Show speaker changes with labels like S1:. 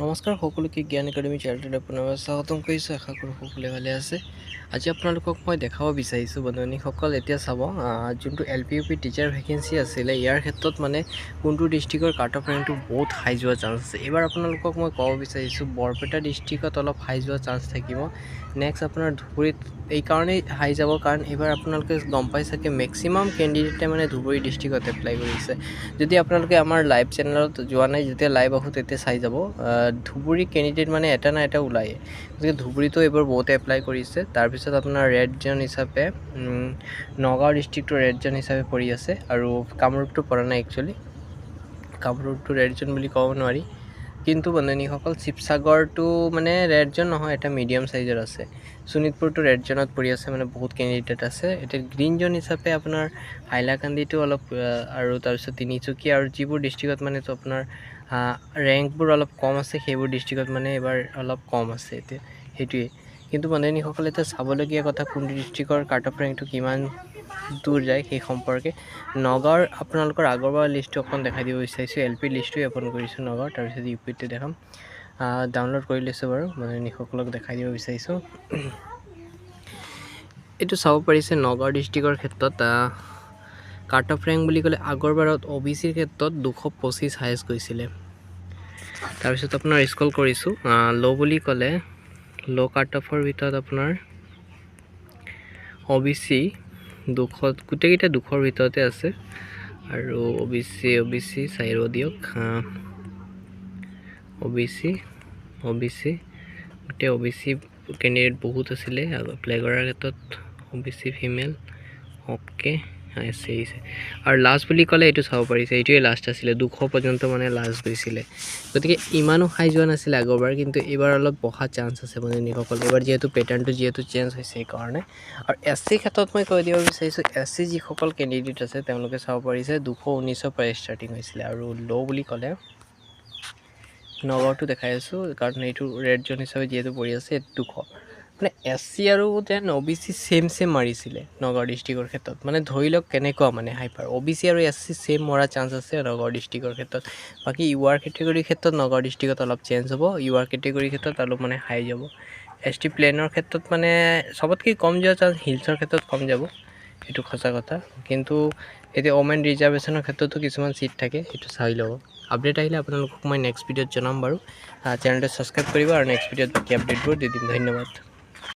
S1: নমস্কাৰ সকলোকে জ্ঞান একাডেমী চেনেলটোলৈ পুনৰবাৰ স্বাগতম কৰিছোঁ। আশা কৰোঁ সকলোৱে ভালে আছে। আজি আপোনালোকক মই দেখাব বিচাৰিছোঁ বন্ধুসকল এতিয়া চাব যোনটো L P U P teacher vacancy আছিলে ইয়াৰ ক্ষেত্ৰত মানে কোনটো ডিষ্ট্ৰিক্টৰ কাট অফ ৰেংকটো বহুত হাই যোৱা চান্স আছে। এইবাৰ আপোনালোকক মই ক'ব বিচাৰিছোঁ বৰপেটা ডিষ্ট্ৰিক্টত অলপ হাই যোৱা চান্স থাকিব। নেক্সট আপোনাৰ ধুবুৰীত এইকাৰণেই হাই যাব কাৰণ এইবাৰ আপোনালোকে গম পাই চাগে মেক্সিমাম কেণ্ডিডেটে মানে ধুবুৰী ডিষ্ট্ৰিক্টত এপ্লাই কৰিছে। যদি আপোনালোকে আমাৰ লাইভ চেনেলত যোৱা নাই যেতিয়া লাইভ আহোঁ তেতিয়া চাই যাব। ধুবুৰী কেণ্ডিডেট মানে এটা না এটা ওলায়ে গতিকে ধুবুৰীতো এইবাৰ বহুতে এপ্লাই কৰিছে। তাৰপিছত আপোনাৰ ৰেড জন হিচাপে নগাঁও ডিষ্ট্ৰিক্টটো ৰেড জন হিচাপে পৰি আছে। আৰু কামৰূপটো পৰা নাই একচুৱেলি কামৰূপটো ৰেড জন বুলি ক'ব নোৱাৰি। কিন্তু বন্ধুনীসকল শিৱসাগৰটো মানে ৰেড জন নহয় এটা মিডিয়াম চাইজৰ আছে। শোণিতপুৰটো ৰেড জনত পৰি আছে মানে বহুত কেণ্ডিডেট আছে। এতিয়া গ্ৰীণ জন হিচাপে আপোনাৰ হাইলাকান্দিটো অলপ আৰু তাৰপিছত তিনিচুকীয়া আৰু যিবোৰ ডিষ্ট্ৰিক্টত মানে আপোনাৰ ৰেংকবোৰ অলপ কম আছে সেইবোৰ ডিষ্ট্ৰিক্টত মানে এইবাৰ অলপ কম আছে এতিয়া সেইটোৱেই কিন্তু বন্ধুনীসকল এতিয়া চাবলগীয়া কথা কোনটো ডিষ্ট্ৰিক্টৰ কাট অফ ৰেংকটো কিমান দূৰ যায় সেই সম্পৰ্কে নগাঁৱৰ আপোনালোকৰ আগৰবাৰ লিষ্টটো অকণ দেখাই দিব বিচাৰিছোঁ, এল পি লিষ্টটোৱে অ'পন কৰিছোঁ নগাঁৱৰ, তাৰপিছত ইউ পিটো দেখাম। ডাউনলোড কৰি লৈছোঁ বাৰু, বন্ধুসকলক দেখাই দিব বিচাৰিছোঁ। এইটো চাব পাৰিছে নগাঁও ডিষ্ট্ৰিক্টৰ ক্ষেত্ৰত কাট অফ ৰেংক বুলি ক'লে আগৰবাৰত অ' বি চিৰ ক্ষেত্ৰত দুশ পঁচিছ হায়েষ্ট গৈছিলে। তাৰপিছত আপোনাৰ স্কল কৰিছোঁ ল' বুলি ক'লে ল' কাট অফৰ ভিতৰত আপোনাৰ অ' বি চি দুশ গোটেইকেইটা দুশৰ ভিতৰতে আছে। আৰু O' B C O' B C চাই দিয়ক। O' B C O' B C গোটেই অ' বি চি কেণ্ডিডেট বহুত আছিলে। এপ্লাই কৰাৰ ক্ষেত্ৰত O' B C female okay আছে আৰু লাষ্ট বুলি ক'লে এইটো চাব পাৰিছে এইটোৱে লাষ্ট আছিলে দুশ পৰ্যন্ত মানে লাষ্ট গৈছিলে গতিকে ইমানো হাই যোৱা নাছিলে আগৰবাৰ কিন্তু এইবাৰ অলপ বহা চান্স আছে বন্ধুসকল এইবাৰ যিহেতু পেটাৰ্ণটো যিহেতু চেঞ্জ হৈছে সেইকাৰণে আৰু এছ চিৰ ক্ষেত্ৰত মই কৈ দিব বিচাৰিছোঁ এছ চি যিসকল কেণ্ডিডেট আছে তেওঁলোকে চাব পাৰিছে দুশ ঊনৈছৰ পৰা ষ্টাৰ্টিং হৈছিলে। আৰু ল' বুলি ক'লে নগাঁৱটো দেখাই আছোঁ কাৰণ এইটো ৰেড জ'ন হিচাপে যিহেতু পৰি আছে দুশ। মানে এছ চি আৰু then O' B C same same মাৰিছিলে নগাঁও ডিষ্ট্ৰিক্টৰ ক্ষেত্ৰত। মানে ধৰি লওক কেনেকুৱা মানে হাইপাৰ অ' বি চি আৰু এছ চি ছেম মৰা চান্স আছে নগাঁও ডিষ্ট্ৰিক্টৰ ক্ষেত্ৰত। বাকী ইউ আৰ কেটেগৰীৰ ক্ষেত্ৰত নগাঁও ডিষ্ট্ৰিক্টত অলপ চেঞ্জ হ'ব। ইউ আৰ কেটেগৰীৰ ক্ষেত্ৰত অলপ মানে হাই যাব। এছ টি প্লেনৰ ক্ষেত্ৰত মানে চবতকৈ কম যোৱা চান্স হিলছৰ ক্ষেত্ৰত কম যাব। সেইটো সঁচা কথা। কিন্তু এতিয়া ওমেন ৰিজাৰ্ভেশ্যনৰ ক্ষেত্ৰতো কিছুমান ছিট থাকে, সেইটো চাই ল'ব। আপডেট আহিলে আপোনালোকক মই নেক্সট ভিডিঅ'ত জনাম বাৰু। চেনেলটো ছাবস্ক্ৰাইব কৰিব আৰু নেক্সট ভিডিঅ'ত বাকী আপডেটবোৰ দি দিম। ধন্যবাদ।